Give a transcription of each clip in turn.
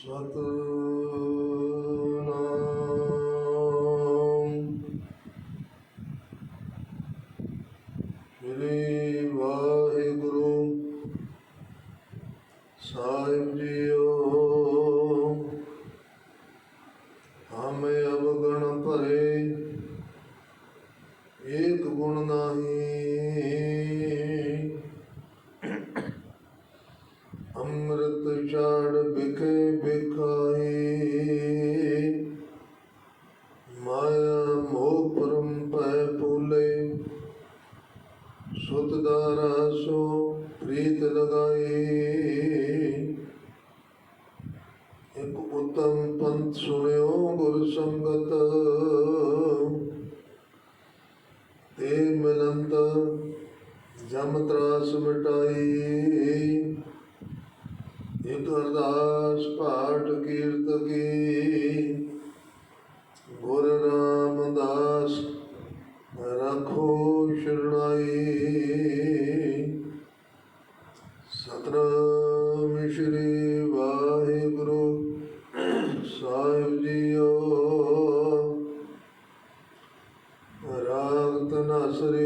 ਸਤਨਾਮ। ਸ੍ਰੀ ਵਾਹਿਗੁਰੂ ਸਾਹਿਬ ਜੀਓ ਹਮੇ ਅਵਗਣ ਭਰੇ ਏਕ ਗੁਣ ਨਾਹੀ ਸੁਤ ਦਾਰਾ ਸੋ ਪ੍ਰੀਤ ਲਗਾਈ। ਇੱਕ ਉਤਮ ਪੰਥ ਸੁਣਿਓ ਗੁਰ ਸੰਗਤ। ਤੇ ਮਿਲੰਤ ਜਮ ਤਰਾਸ ਮਿਟਾਈ। ਇੱਕ ਅਰਦਾਸ ਪਾਠ ਕੀਰਤ ਕੀ।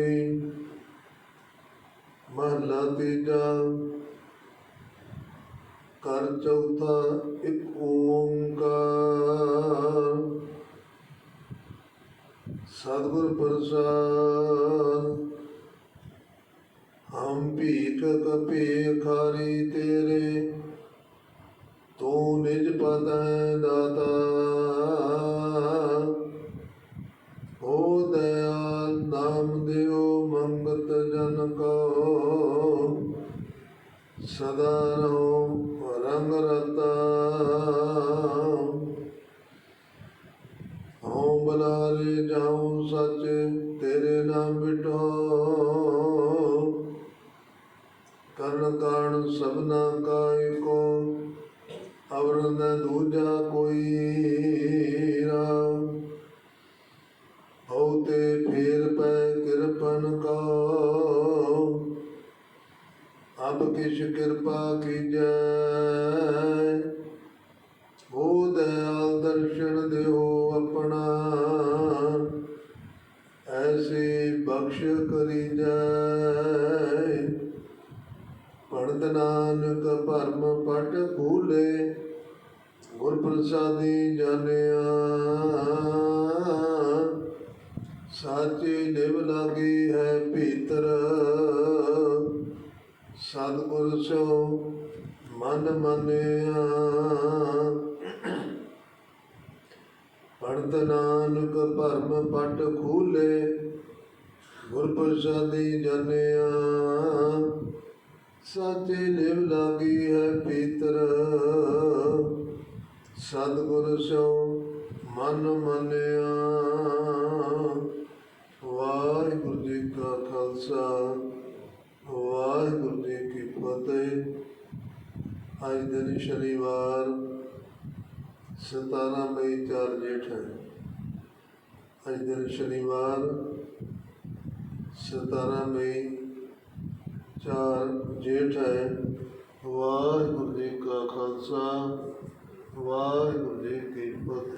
ਤਨਸਰੀ ਮਹਲਾ ਤੀਜਾ। ਕਰ ਚੌਥਾ, ਇੱਕ ਓੰਕਾਰ। ਸਤਿਗੁਰ ਪ੍ਰਸਾਦ। ਹਮ ਭੀਖ ਕਪੇ ਖਾਰੀ ਤੇਰੇ, ਤੂੰ ਨਿਜ ਪਦ ਹੈ ਦਾਤਾ। ਸਦਾ ਰਹੋ ਰੰਗ ਰਤਾ। ਹਉ ਬਲਾਰੇ ਜਾਉ ਸੱਚ, ਤੇਰੇ ਨਾਮ ਬਿਟੋ ਕਰਨ ਕਾਣ ਸਭਨਾ ਕਾ ਏਕੋ ਅਵਰ ਨ ਦੂਜਾ ਕੋਈ ਰਾਮ ਹਉ ਤੇ ਫੇਰ ਪੈ ਕਿਰਪਨ ਕੋ। ਅਬ ਕਿਛ ਕਿਰਪਾ ਕੀਜੈ। ਹੋ ਦਇਆਲ ਦਰਸ਼ਨ ਦਿਓ ਆਪਣਾ। ਐਸੀ ਬਖਸ਼ ਕਰੀ ਜੈ ਪੜਤ ਨਾਨਕ ਭਰਮ ਪਟ ਭੂਲੇ, ਗੁਰ ਪ੍ਰਸਾਦੀ ਜਾਣਿਆ। ਸਾਚੀ ਨਿਵ ਲਾਗੀ ਹੈ ਭੀਤਰ। ਸਤਿਗੁਰ ਸੋ ਮਨ ਮੰਨਿਆ। ਪੜਤ ਨਾਨਕ ਭਰਮ ਪਟ ਖੂਲੇ, ਗੁਰ ਪ੍ਰਸਾਦੀ ਜਾਣਿਆ ਸਾਚੇ ਲਿਵ ਲਾਗੀ ਹੈ ਪੀਤਰ। ਸਤਿਗੁਰ ਸੋ ਮਨ ਮੰਨਿਆ ਵਾਹਿਗੁਰੂ ਜੀ ਕਾ ਖਾਲਸਾ ਵਾਹਿਗੁਰੂ ਜੀ ਕੀ ਫਤਿਹ ਅੱਜ ਦਿਨ ਸ਼ਨੀਵਾਰ 17 ਮਈ ਚਾਰ ਜੇਠ ਹੈ। ਅੱਜ ਦਿਨ ਸ਼ਨੀਵਾਰ 17 ਮਈ ਚਾਰ ਜੇਠ ਹੈ। ਵਾਹਿਗੁਰੂ ਜੀ ਕਾ ਖਾਲਸਾ, ਵਾਹਿਗੁਰੂ ਜੀ ਕੀ ਫਤਿਹ।